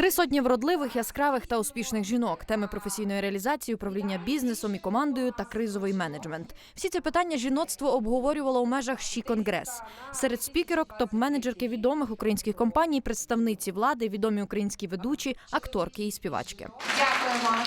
Три сотні вродливих, яскравих та успішних жінок, теми професійної реалізації, управління бізнесом і командою та кризовий менеджмент. Всі ці питання жіноцтво обговорювало у межах «Ші Конгрес. Серед спікерок топ-менеджерки відомих українських компаній, представниці влади, відомі українські ведучі, акторки і співачки. Дякуємо.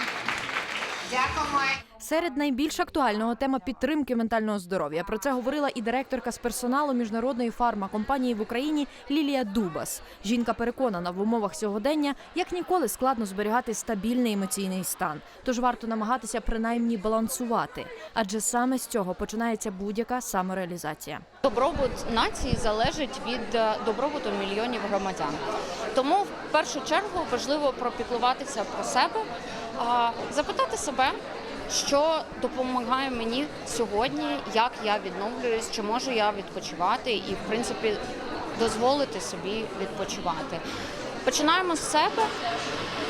Дякуємо. Серед найбільш актуального тема підтримки ментального здоров'я. Про це говорила і директорка з персоналу міжнародної фармакомпанії в Україні Лілія Дубас. Жінка переконана, в умовах сьогодення як ніколи складно зберігати стабільний емоційний стан. Тож варто намагатися принаймні балансувати, адже саме з цього починається будь-яка самореалізація. Добробут нації залежить від е, добробуту мільйонів громадян. Тому в першу чергу важливо пропіклуватися про себе, запитати себе, що допомагає мені сьогодні, як я відновлююсь, чи можу я відпочивати і, в принципі, дозволити собі відпочивати. Починаємо з себе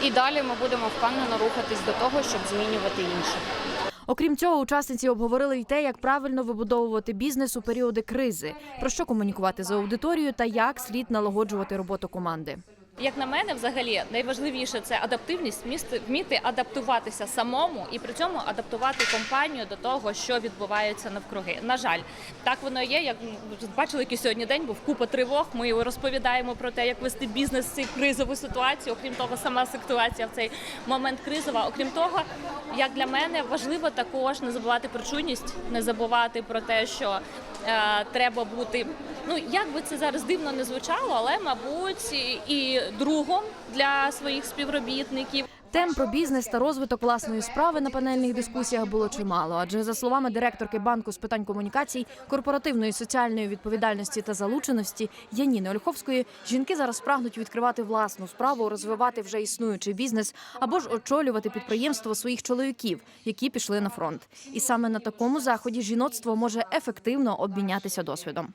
і далі ми будемо впевнено рухатись до того, щоб змінювати інших. Окрім цього, учасниці обговорили й те, як правильно вибудовувати бізнес у періоди кризи, про що комунікувати з аудиторією та як слід налагоджувати роботу команди. Як на мене, взагалі найважливіше це адаптивність, вміти адаптуватися самому і при цьому адаптувати компанію до того, що відбувається навкруги. На жаль, так воно є. Як бачили, який сьогодні день був купа тривог. Ми розповідаємо про те, як вести бізнес в цю кризову ситуацію. Окрім того, сама ситуація в цей момент кризова. Окрім того, як для мене важливо також не забувати про чуйність, не забувати про те, що е, треба бути. Ну як би це зараз дивно не звучало, але мабуть і другом для своїх співробітників. Тем про бізнес та розвиток власної справи на панельних дискусіях було чимало. Адже за словами директорки банку з питань комунікацій, корпоративної соціальної відповідальності та залученості Яніни Ольховської, жінки зараз прагнуть відкривати власну справу, розвивати вже існуючий бізнес або ж очолювати підприємство своїх чоловіків, які пішли на фронт. І саме на такому заході жіноцтво може ефективно обмінятися досвідом.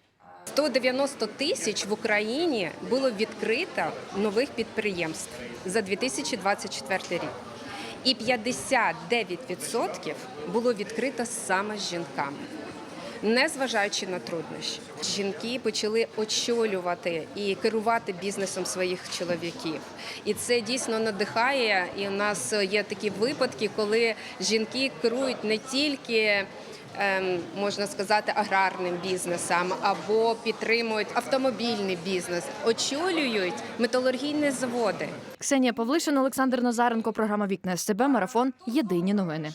190 тисяч в Україні було відкрито нових підприємств за 2024 рік. І 59% було відкрито саме з жінками. Незважаючи на труднощі, жінки почали очолювати і керувати бізнесом своїх чоловіків. І це дійсно надихає. І у нас є такі випадки, коли жінки керують не тільки ем, можна сказати, аграрним бізнесом або підтримують автомобільний бізнес, очолюють металургійні заводи. Ксенія Павлишин, Олександр Назаренко, програма Вікна СТБ, марафон. Єдині новини.